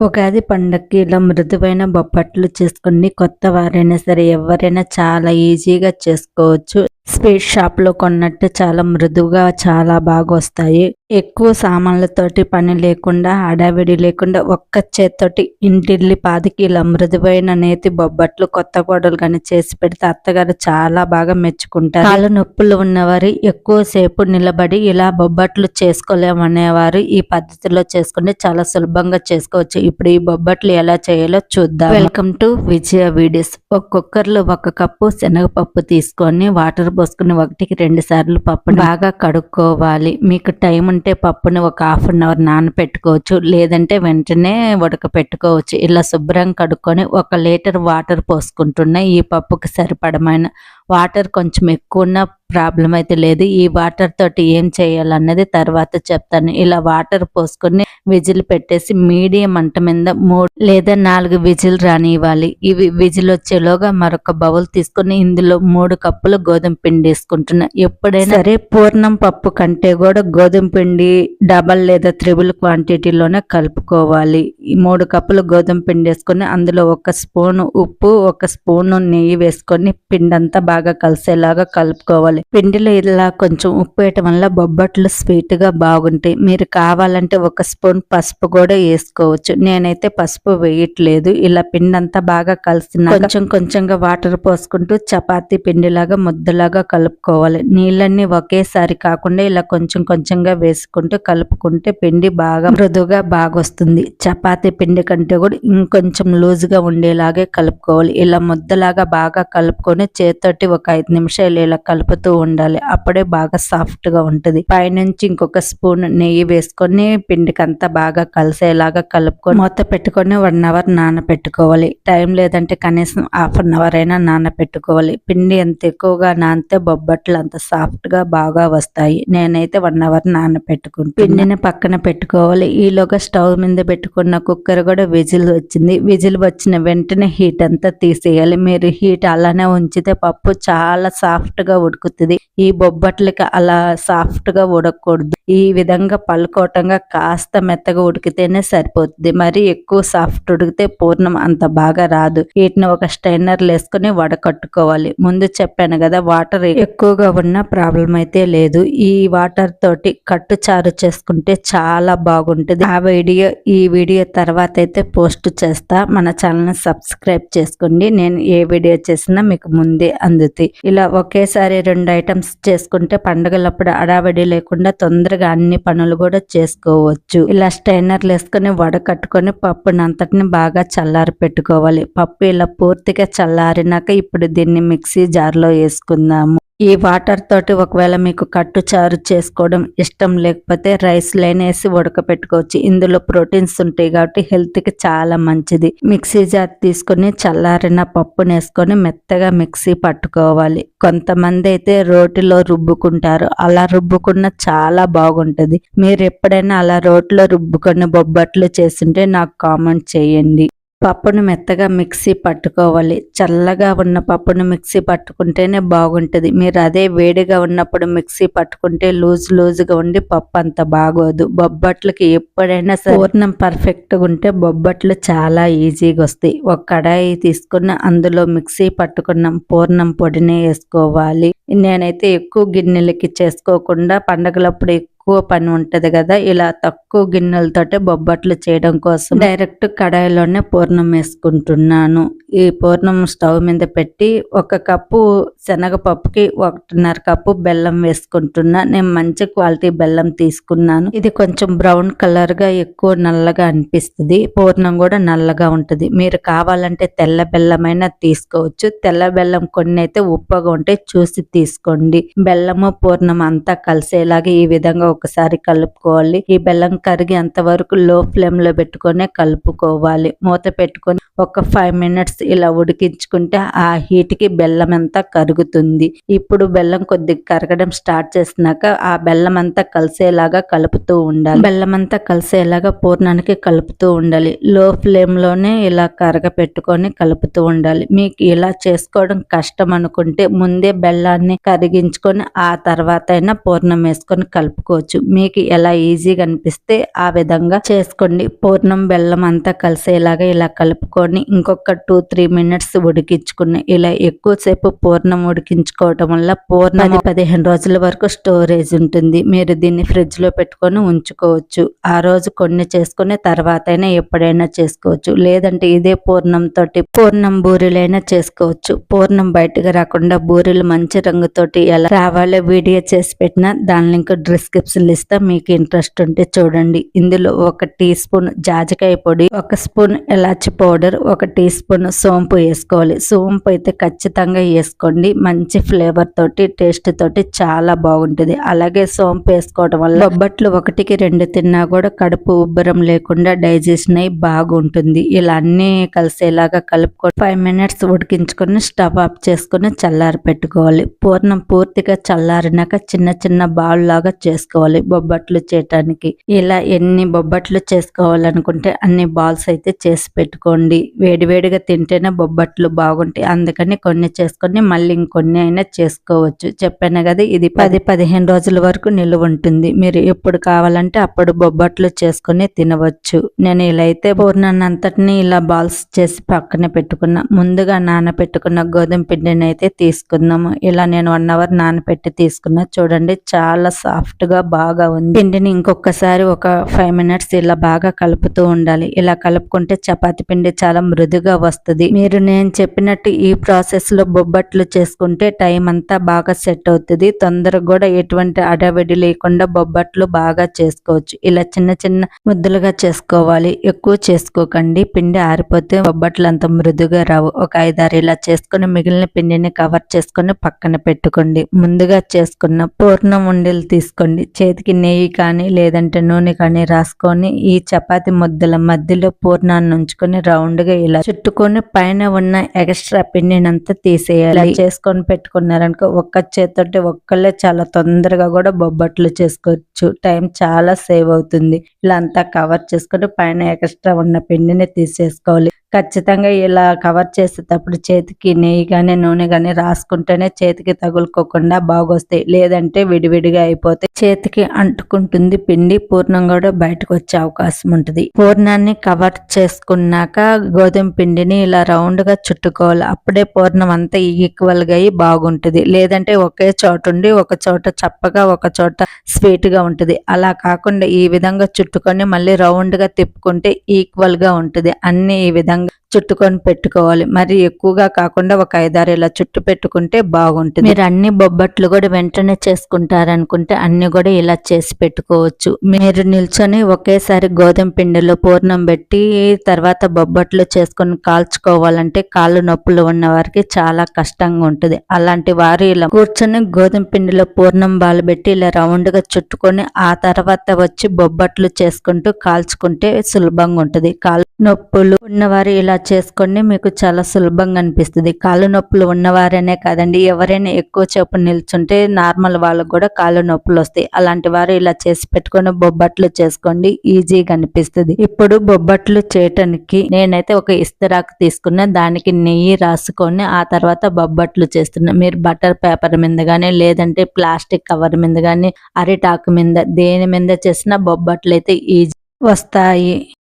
ఉగాది పండక్కి ఇలా మృదువైన బొప్పట్లు చేసుకుని కొత్త వారైనా సరే ఎవరైనా చాలా ఈజీగా చేసుకోవచ్చు. స్వీట్ షాప్లో కొన్నట్టు చాలా మృదువుగా చాలా బాగా వస్తాయి ఎక్కువ సామాన్లతోటి పని లేకుండా హడావిడి లేకుండా ఒక్క చేత్తోటి ఇంటిల్లి పాదికి ఇలా మృదువైన నేతి బొబ్బట్లు కొత్త కోడలు కానీ చేసి పెడితే అత్తగారు చాలా బాగా మెచ్చుకుంటారు. కాళ్ళ నొప్పులు ఉన్నవారు ఎక్కువ సేపు నిలబడి ఇలా బొబ్బట్లు చేసుకోలేమనేవారు ఈ పద్ధతిలో చేసుకుంటే చాలా సులభంగా చేసుకోవచ్చు. ఇప్పుడు ఈ బొబ్బట్లు ఎలా చేయాలో చూద్దాం. Welcome to Vijaya videos. ఒక కుక్కర్లో ఒక కప్పు శనగపప్పు తీసుకొని వాటర్ పోసుకుని ఒకటికి రెండు సార్లు పప్పుని బాగా కడుక్కోవాలి. మీకు టైం ఉంటే పప్పుని ఒక హాఫ్ అన్ అవర్ నానపెట్టుకోవచ్చు లేదంటే వెంటనే ఉడకపెట్టుకోవచ్చు. ఇలా శుభ్రంగా కడుక్కొని ఒక లీటర్ వాటర్ పోసుకుంటున్నా ఈ పప్పుకి సరిపడమైన వాటర్ కొంచెం ఎక్కువ ఉన్న ప్రాబ్లం అయితే లేదు. ఈ వాటర్ తోటి ఏం చేయాలన్నది తర్వాత చెప్తాను. ఇలా వాటర్ పోసుకొని విజిల్ పెట్టేసి మీడియం అంట మీద మూడు లేదా నాలుగు విజిల్ రానివ్వాలి. ఇవి విజిల్ వచ్చేలోగా మరొక బౌల్ తీసుకొని ఇందులో మూడు కప్పులు గోధుమ పిండి వేసుకుంటున్నా. ఎప్పుడైనా సరే పూర్ణం పప్పు కంటే కూడా గోధుమ పిండి డబల్ లేదా త్రిబుల్ క్వాంటిటీలోనే కలుపుకోవాలి. ఈ మూడు కప్పులు గోధుమ పిండి వేసుకొని అందులో ఒక స్పూన్ ఉప్పు ఒక స్పూన్ నెయ్యి వేసుకొని పిండి అంతా బాగా కలిసేలాగా కలుపుకోవాలి. పిండిలో ఇలా కొంచెం ఉప్పు వేయటం వల్ల బొబ్బట్లు స్వీట్గా బాగుంటాయి. మీరు కావాలంటే ఒక స్పూన్ పసుపు కూడా వేసుకోవచ్చు. నేనైతే పసుపు వేయట్లేదు. ఇలా పిండి అంతా బాగా కలిసిన కొంచెం కొంచెంగా వాటర్ పోసుకుంటూ చపాతీ పిండిలాగా ముద్దలాగా కలుపుకోవాలి. నీళ్ళన్నీ ఒకేసారి కాకుండా ఇలా కొంచెం కొంచెంగా వేసుకుంటూ కలుపుకుంటే పిండి బాగా మృదుగా బాగా వస్తుంది చపాతీ పిండి కంటే కూడా ఇంకొంచెం లూజుగా ఉండేలాగే కలుపుకోవాలి. ఇలా ముద్దలాగా బాగా కలుపుకొని చేతోటి ఒక ఐదు నిమిషాలు ఇలా కలుపుతూ ఉండాలి. అప్పుడే బాగా సాఫ్ట్గా ఉంటుంది. పైనుంచి ఇంకొక స్పూన్ నెయ్యి వేసుకొని పిండికి అంతా బాగా కలిసేలాగా కలుపుకొని మూత పెట్టుకొని వన్ అవర్ నానబెట్టుకోవాలి టైం లేదంటే కనీసం హాఫ్ అన్ అవర్ అయినా నానబెట్టుకోవాలి పిండి ఎంత ఎక్కువగా నానితే బొబ్బట్లు అంత సాఫ్ట్గా బాగా వస్తాయి. నేనైతే వన్ అవర్ నానబెట్టుకుంటాను పిండిని పక్కన పెట్టుకోవాలి. ఈలోగా స్టవ్ మీద పెట్టుకున్న కుక్కర్ కూడా విజిల్ వచ్చింది. విజిల్ వచ్చిన వెంటనే హీట్ అంతా తీసేయాలి. మీరు హీట్ అలానే ఉంచితే పప్పు చాలా సాఫ్ట్గా వస్తుంది ఈ బొబ్బట్లకి అలా సాఫ్ట్గా ఉడకూడదు. ఈ విధంగా పలుకోవటంగా కాస్త మెత్తగా ఉడికితేనే సరిపోతుంది. మరి ఎక్కువ సాఫ్ట్ ఉడికితే పూర్ణం అంత బాగా రాదు. వీటిని ఒక స్టైనర్ వేసుకుని వడకట్టుకోవాలి. ముందు చెప్పాను కదా వాటర్ ఎక్కువగా ఉన్న ప్రాబ్లం అయితే లేదు. ఈ వాటర్ తోటి కట్టు చారు చేసుకుంటే చాలా బాగుంటుంది. ఆ వీడియో ఈ వీడియో తర్వాత అయితే పోస్ట్ చేస్తా. మన ఛానల్ సబ్స్క్రైబ్ చేసుకోండి. నేను ఏ వీడియో చేసినా మీకు ముందే అందుతాయి. ఇలా ఒకేసారి రెండు ఐటమ్స్ చేసుకుంటే పండుగలప్పుడు అడావిడి లేకుండా తొందరగా అన్ని పనులు కూడా చేసుకోవచ్చు. ఇలా స్టైనర్లు వేసుకొని వడకట్టుకొని పప్పుని అంతటిని బాగా చల్లారి పెట్టుకోవాలి. పప్పు ఇలా పూర్తిగా చల్లారినాక ఇప్పుడు దీన్ని మిక్సీ జార్లో వేసుకుందాము. ఈ వాటర్ తోటి ఒకవేళ మీకు కట్టు చారు చేసుకోవడం ఇష్టం లేకపోతే రైస్ లైన్ వేసి ఉడకపెట్టుకోవచ్చు. ఇందులో ప్రోటీన్స్ ఉంటాయి కాబట్టి హెల్త్కి చాలా మంచిది. మిక్సీ జార్ తీసుకొని చల్లారిన పప్పును వేసుకొని మెత్తగా మిక్సీ పట్టుకోవాలి. కొంతమంది అయితే రోటిలో రుబ్బుకుంటారు. అలా రుబ్బుకున్న చాలా బాగుంటుంది. మీరు ఎప్పుడైనా అలా రోటిలో రుబ్బుకొని బొబ్బట్లు చేస్తుంటే నాకు కామెంట్ చేయండి. పప్పును మెత్తగా మిక్సీ పట్టుకోవాలి. చల్లగా ఉన్న పప్పును మిక్సీ పట్టుకుంటేనే బాగుంటుంది. మీరు అదే వేడిగా ఉన్నప్పుడు మిక్సీ పట్టుకుంటే లూజ్ లూజ్గా ఉండి పప్పు అంత బాగోదు. బొబ్బట్లకి ఎప్పుడైనా పూర్ణం పర్ఫెక్ట్గా ఉంటే బొబ్బట్లు చాలా ఈజీగా వస్తాయి. ఒక కడాయి తీసుకుని అందులో మిక్సీ పట్టుకున్నాం. పూర్ణం పొడిని వేసుకోవాలి. నేనైతే ఎక్కువ గిన్నెలకి చేసుకోకుండా పండగలప్పుడు ఎక్కువ పని ఉంటుంది కదా ఇలా తక్కువ గిన్నెలతోటే బొబ్బట్లు చేయడం కోసం డైరెక్ట్ కడాయిలోనే పూర్ణం వేసుకుంటున్నాను. ఈ పూర్ణం స్టవ్ మీద పెట్టి ఒక కప్పు శనగపప్పుకి ఒకటిన్నర కప్పు బెల్లం వేసుకుంటున్నా. నేను మంచి క్వాలిటీ బెల్లం తీసుకున్నాను. ఇది కొంచెం బ్రౌన్ కలర్గా ఎక్కువ నల్లగా అనిపిస్తుంది. పూర్ణం కూడా నల్లగా ఉంటుంది. మీరు కావాలంటే తెల్ల బెల్లమైనా తీసుకోవచ్చు. తెల్ల బెల్లం కొన్ని అయితే ఉప్పగా ఉంటే చూసి తీసుకోండి. బెల్లము పూర్ణం అంతా కలిసేలాగా ఈ విధంగా ఒకసారి కలుపుకోవాలి. ఈ బెల్లం కరిగి వరకు లో ఫ్లేమ్లో పెట్టుకొని కలుపుకోవాలి. మూత పెట్టుకొని ఒక ఫైవ్ మినిట్స్ ఇలా ఉడికించుకుంటే ఆ హీట్కి బెల్లం అంతా కరుగుతుంది. ఇప్పుడు బెల్లం కొద్దిగా కరగడం స్టార్ట్ చేసినాక ఆ బెల్లం అంతా కలిసేలాగా కలుపుతూ ఉండాలి. బెల్లం అంతా కలిసేలాగా పూర్ణానికి కలుపుతూ ఉండాలి. లో ఫ్లేమ్లోనే ఇలా కరగ పెట్టుకొని కలుపుతూ ఉండాలి. మీకు ఇలా చేసుకోవడం కష్టం అనుకుంటే ముందే బెల్లాన్ని కరిగించుకొని ఆ తర్వాత అయినా పూర్ణం వేసుకొని కలుపుకోవచ్చు. మీకు ఎలా ఈజీగా అనిపిస్తే ఆ విధంగా చేసుకోండి. పూర్ణం బెల్లం అంతా కలిసేలాగా ఇలా కలుపుకొని ఇంకొక టూ త్రీ మినిట్స్ ఉడికించుకుని ఇలా ఎక్కువసేపు పూర్ణం ఉడికించుకోవటం వల్ల పూర్ణం పదిహేను రోజుల వరకు స్టోరేజ్ ఉంటుంది. మీరు దీన్ని ఫ్రిడ్జ్లో పెట్టుకొని ఉంచుకోవచ్చు. ఆ రోజు కొన్ని చేసుకుని తర్వాత అయినా ఎప్పుడైనా చేసుకోవచ్చు. లేదంటే ఇదే పూర్ణం తోటి పూర్ణం బూరెలైనా చేసుకోవచ్చు. పూర్ణం బయటకు రాకుండా బూరెలు మంచి రంగుతోటి ఎలా రావాలో వీడియో చేసి పెట్టినా దాని లింక్ డిస్క్రిప్షన్ ఇస్తా మీకు ఇంట్రెస్ట్ ఉంటే చూడండి. ఇందులో ఒక టీ స్పూన్ జాజికాయ పొడి ఒక స్పూన్ ఎలాచి పౌడర్ ఒక టీ స్పూన్ సోంపు వేసుకోవాలి. సోంపు అయితే ఖచ్చితంగా వేసుకోండి. మంచి ఫ్లేవర్ తోటి టేస్ట్ తోటి చాలా బాగుంటుంది. అలాగే సోంపు వేసుకోవడం వల్ల బొబ్బట్లు ఒకటికి రెండు తిన్నా కూడా కడుపు ఉబ్బరం లేకుండా డైజెషన్ అయి బాగుంటుంది. ఇలా అన్ని కలిసేలాగా కలుపుకొని ఫైవ్ మినిట్స్ ఉడికించుకొని స్టవ్ ఆఫ్ చేసుకుని చల్లారి పెట్టుకోవాలి. పూర్ణం పూర్తిగా చల్లారినాక చిన్న చిన్న బాల్ లాగా చేసుకోవాలి బొబ్బట్లు చేయటానికి. ఇలా ఎన్ని బొబ్బట్లు చేసుకోవాలనుకుంటే అన్ని బాల్స్ అయితే చేసి పెట్టుకోండి. వేడివేడిగా తింటేనే బొబ్బట్లు బాగుంటాయి. అందుకని కొన్ని చేసుకొని మళ్ళీ ఇంకొన్ని అయినా చేసుకోవచ్చు. చెప్పాను కదా ఇది పది పదిహేను రోజుల వరకు నిలువ ఉంటుంది. మీరు ఎప్పుడు కావాలంటే అప్పుడు బొబ్బట్లు చేసుకొని తినవచ్చు. నేను ఇలా అయితే పూర్ణాన్నంతటిని ఇలా బాల్స్ చేసి పక్కన పెట్టుకున్నా. ముందుగా నానబెట్టుకున్న గోధుమ పిండిని అయితే తీసుకుందాము. ఇలా నేను వన్ అవర్ నానబెట్టి తీసుకున్నా. చూడండి చాలా సాఫ్ట్గా బాగా ఉంది. పిండిని ఇంకొకసారి ఒక ఫైవ్ మినిట్స్ ఇలా బాగా కలుపుతూ ఉండాలి. ఇలా కలుపుకుంటే చపాతి పిండి చాలా చాలా మృదుగా వస్తుంది. మీరు నేను చెప్పినట్టు ఈ ప్రాసెస్లో బొబ్బట్లు చేసుకుంటే టైం అంతా బాగా సెట్ అవుతుంది. తొందరగా కూడా ఎటువంటి అడవిడి లేకుండా బొబ్బట్లు బాగా చేసుకోవచ్చు. ఇలా చిన్న చిన్న ముద్దలుగా చేసుకోవాలి. ఎక్కువ చేసుకోకండి. పిండి ఆరిపోతే బొబ్బట్లు అంత మృదుగా రావు. ఒక ఐదారు ఇలా చేసుకుని మిగిలిన పిండిని కవర్ చేసుకొని పక్కన పెట్టుకోండి. ముందుగా చేసుకున్న పూర్ణం ఉండలు తీసుకోండి. చేతికి నెయ్యి కానీ లేదంటే నూనె కానీ రాసుకొని ఈ చపాతి ముద్దల మధ్యలో పూర్ణాన్ని ఉంచుకొని రౌండ్ రౌండ్గా ఇలా చుట్టుకొని పైన ఉన్న ఎక్స్ట్రా పిండినంతా తీసేయాలి. చేసుకొని పెట్టుకున్నారనుకో ఒక్క చేతితోటి ఒక్కళ్ళే చాలా తొందరగా కూడా బొబ్బట్లు చేసుకోవచ్చు. టైం చాలా సేవ్ అవుతుంది. ఇలా అంతా కవర్ చేసుకొని పైన ఎక్స్ట్రా ఉన్న పిండిని తీసేసుకోవాలి. ఖచ్చితంగా ఇలా కవర్ చేసేటప్పుడు చేతికి నెయ్యి కానీ నూనె కానీ రాసుకుంటేనే చేతికి తగులుకోకుండా బాగొస్తాయి. లేదంటే విడివిడిగా అయిపోతే చేతికి అంటుకుంటుంది పిండి పూర్ణం కూడా బయటకు వచ్చే అవకాశం ఉంటుంది. పూర్ణాన్ని కవర్ చేసుకున్నాక గోధుమ పిండిని ఇలా రౌండ్గా చుట్టుకోవాలి. అప్పుడే పూర్ణం అంతా ఈక్వల్గా అయి బాగుంటుంది. లేదంటే ఒకే చోట ఉండి ఒక చోట చప్పగా ఒక చోట స్వీట్గా ఉంటుంది. అలా కాకుండా ఈ విధంగా చుట్టుకొని మళ్ళీ రౌండ్గా తిప్పుకుంటే ఈక్వల్గా ఉంటుంది. అన్ని ఈ విధంగా சொல்றாங்க చుట్టుకొని పెట్టుకోవాలి. మరి ఎక్కువగా కాకుండా ఒక ఐదారు ఇలా చుట్టు పెట్టుకుంటే బాగుంటుంది. మీరు అన్ని బొబ్బట్లు కూడా వెంటనే చేసుకుంటారనుకుంటే అన్ని కూడా ఇలా చేసి పెట్టుకోవచ్చు. మీరు నిల్చొని ఒకేసారి గోధుమ పిండిలో పూర్ణం పెట్టి తర్వాత బొబ్బట్లు చేసుకొని కాల్చుకోవాలంటే కాళ్ళు నొప్పులు ఉన్న వారికి చాలా కష్టంగా ఉంటుంది. అలాంటి వారు ఇలా కూర్చొని గోధుమ పిండిలో పూర్ణం బాలు పెట్టి ఇలా రౌండ్గా చుట్టుకొని ఆ తర్వాత వచ్చి బొబ్బట్లు చేసుకుంటూ కాల్చుకుంటే సులభంగా ఉంటుంది. కాళ్ళు నొప్పులు ఉన్నవారు ఇలా చేసుకోండి మీకు చాలా సులభంగా అనిపిస్తుంది. కాళ్ళు నొప్పులు ఉన్నవారనే కాదండి ఎవరైనా ఎక్కువ సేపు నిల్చుంటే నార్మల్ వాళ్ళకు కూడా కాళ్ళు నొప్పులు వస్తాయి. అలాంటి వారు ఇలా చేసి పెట్టుకొని బొబ్బట్లు చేసుకోండి ఈజీగా అనిపిస్తుంది. ఇప్పుడు బొబ్బట్లు చేయటానికి నేనైతే ఒక ఇస్తరాకు తీసుకున్న దానికి నెయ్యి రాసుకొని ఆ తర్వాత బొబ్బట్లు చేస్తున్నా. మీరు బటర్ పేపర్ మీద కానీ లేదంటే ప్లాస్టిక్ కవర్ మీద కానీ అరిటాకు మీద దేని మీద చేసిన బొబ్బట్లు అయితే ఈజీ వస్తాయి.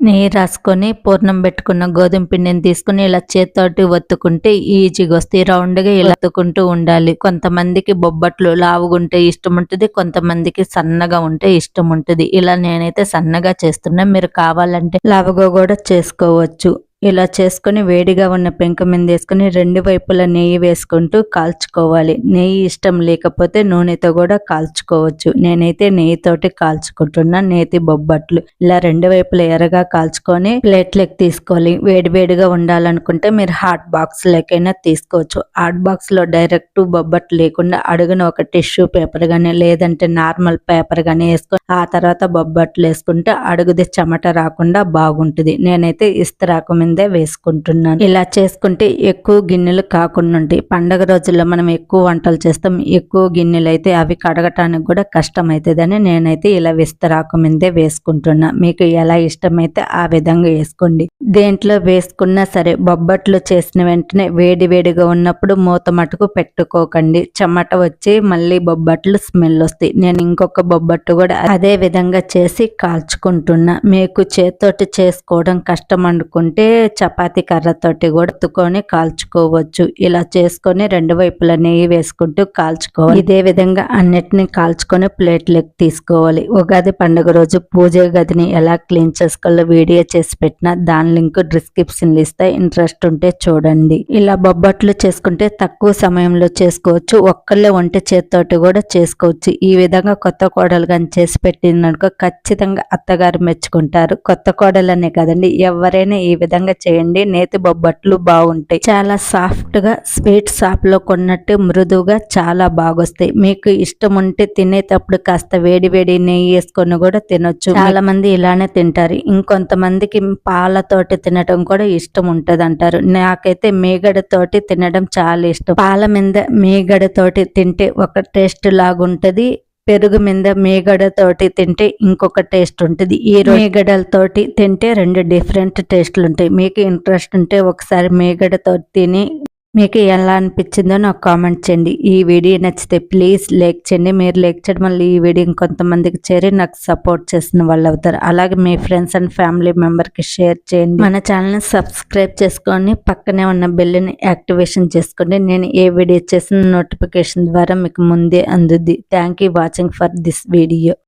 నెయ్యి రాసుకొని పూర్ణం పెట్టుకున్న గోధుమ పిండిని తీసుకుని ఇలా చేత్తోటి ఒత్తుకుంటే ఈజీగా వస్తే రౌండ్గా ఇలా ఒత్తుకుంటూ ఉండాలి. కొంతమందికి బొబ్బట్లు లావుగుంటే ఇష్టం ఉంటుంది కొంతమందికి సన్నగా ఉంటే ఇష్టం ఉంటుంది ఇలా నేనైతే సన్నగా చేస్తున్నా. మీరు కావాలంటే లావుగా కూడా చేసుకోవచ్చు. ఇలా చేసుకొని వేడిగా ఉన్న పెంక మీద వేసుకొని రెండు వైపులా నెయ్యి వేసుకుంటూ కాల్చుకోవాలి. నెయ్యి ఇష్టం లేకపోతే నూనెతో కూడా కాల్చుకోవచ్చు. నేనైతే నెయ్యితోటి కాల్చుకుంటున్నా నేతి బొబ్బట్లు. ఇలా రెండు వైపులా ఎర్రగా కాల్చుకొని ప్లేట్లకి తీసుకోవాలి. వేడివేడిగా ఉండాలనుకుంటే మీరు హాట్ బాక్స్ లెక్కైనా తీసుకోవచ్చు. హాట్ బాక్స్లో డైరెక్ట్ బొబ్బట్లు లేకుండా అడుగున ఒక టిష్యూ పేపర్ గానీ లేదంటే నార్మల్ పేపర్ గానీ వేసుకొని ఆ తర్వాత బొబ్బట్లు వేసుకుంటే అడుగుది చెమట రాకుండా బాగుంటుంది. నేనైతే ఇస్తరాకు ముందే మీదే వేసుకుంటున్నాను. ఇలా చేసుకుంటే ఎక్కువ గిన్నెలు కాకుండా ఉంటాయి పండగ రోజుల్లో మనం ఎక్కువ వంటలు చేస్తాం. ఎక్కువ గిన్నెలు అయితే అవి కడగటానికి కూడా కష్టం అవుతుందని నేనైతే ఇలా విస్తరాకు మీదే వేసుకుంటున్నా. మీకు ఎలా ఇష్టమైతే ఆ విధంగా వేసుకోండి. దేంట్లో వేసుకున్నా సరే బొబ్బట్లు చేసిన వెంటనే వేడి వేడిగా ఉన్నప్పుడు మూత మటుకు పెట్టుకోకండి. చెమట వచ్చి మళ్ళీ బొబ్బట్లు స్మెల్ వస్తాయి. నేను ఇంకొక బొబ్బట్టు కూడా అదే విధంగా చేసి కాల్చుకుంటున్నా. మీకు చేత్తోటి చేసుకోవడం కష్టం అనుకుంటే చపాతీ కర్రతోటి కూడా కాల్చుకోవచ్చు. ఇలా చేసుకొని రెండు వైపుల నెయ్యి వేసుకుంటూ కాల్చుకోవాలి. ఇదే విధంగా అన్నిటిని కాల్చుకొని ప్లేట్లకు తీసుకోవాలి. ఉగాది పండుగ రోజు పూజ గదిని ఎలా క్లీన్ చేసుకోవాలో వీడియో చేసి పెట్టిన దాని లింక్ డిస్క్రిప్షన్ ఇస్తే ఇంట్రెస్ట్ ఉంటే చూడండి. ఇలా బొబ్బట్లు చేసుకుంటే తక్కువ సమయంలో చేసుకోవచ్చు. ఒక్కళ్ళే వంట చేతితోటి కూడా చేసుకోవచ్చు. ఈ విధంగా కొత్త కోడలు కానీ చేసి పెట్టిననుకో ఖచ్చితంగా అత్తగారు మెచ్చుకుంటారు. కొత్త కోడలనే కదండి. ఎవరైనా ఈ విధంగా చేయండి. నేతి బొబ్బట్లు బాగుంటాయి. చాలా సాఫ్ట్గా స్వీట్ షాప్లో కొన్నట్టు మృదువుగా చాలా బాగొస్తాయి. మీకు ఇష్టం ఉంటే తినేటప్పుడు కాస్త వేడి వేడి నెయ్యి వేసుకొని కూడా తినొచ్చు. చాలా మంది ఇలానే తింటారు. ఇంకొంతమందికి పాలతోటి తినడం కూడా ఇష్టం ఉంటది అంటారు నాకైతే మీగడతోటి తినడం చాలా ఇష్టం. పాల మీద మీగడతోటి తింటే ఒక టేస్ట్ లాగుంటది. పెరుగు మీద మేగడతోటి తింటే ఇంకొక టేస్ట్ ఉంటుంది. ఈ మేగడలతోటి తింటే రెండు డిఫరెంట్ టేస్ట్లు ఉంటాయి. మీకు ఇంట్రెస్ట్ ఉంటే ఒకసారి మేగడతో తిని మీకు ఎలా అనిపించిందో నాకు కామెంట్ చేయండి. ఈ వీడియో నచ్చితే ప్లీజ్ లైక్ చేయండి. మీరు లైక్ చేయడం వల్ల ఈ వీడియో ఇంకొంతమందికి చేరి నాకు సపోర్ట్ చేసిన వాళ్ళు అవుతారు. అలాగే మీ ఫ్రెండ్స్ అండ్ ఫ్యామిలీ మెంబర్కి షేర్ చేయండి. మన ఛానల్ని సబ్స్క్రైబ్ చేసుకొని పక్కనే ఉన్న బెల్ని యాక్టివేషన్ చేసుకోండి. నేను ఏ వీడియో చేసిన నోటిఫికేషన్ ద్వారా మీకు ముందే అందుద్ది. Thank you watching for this video.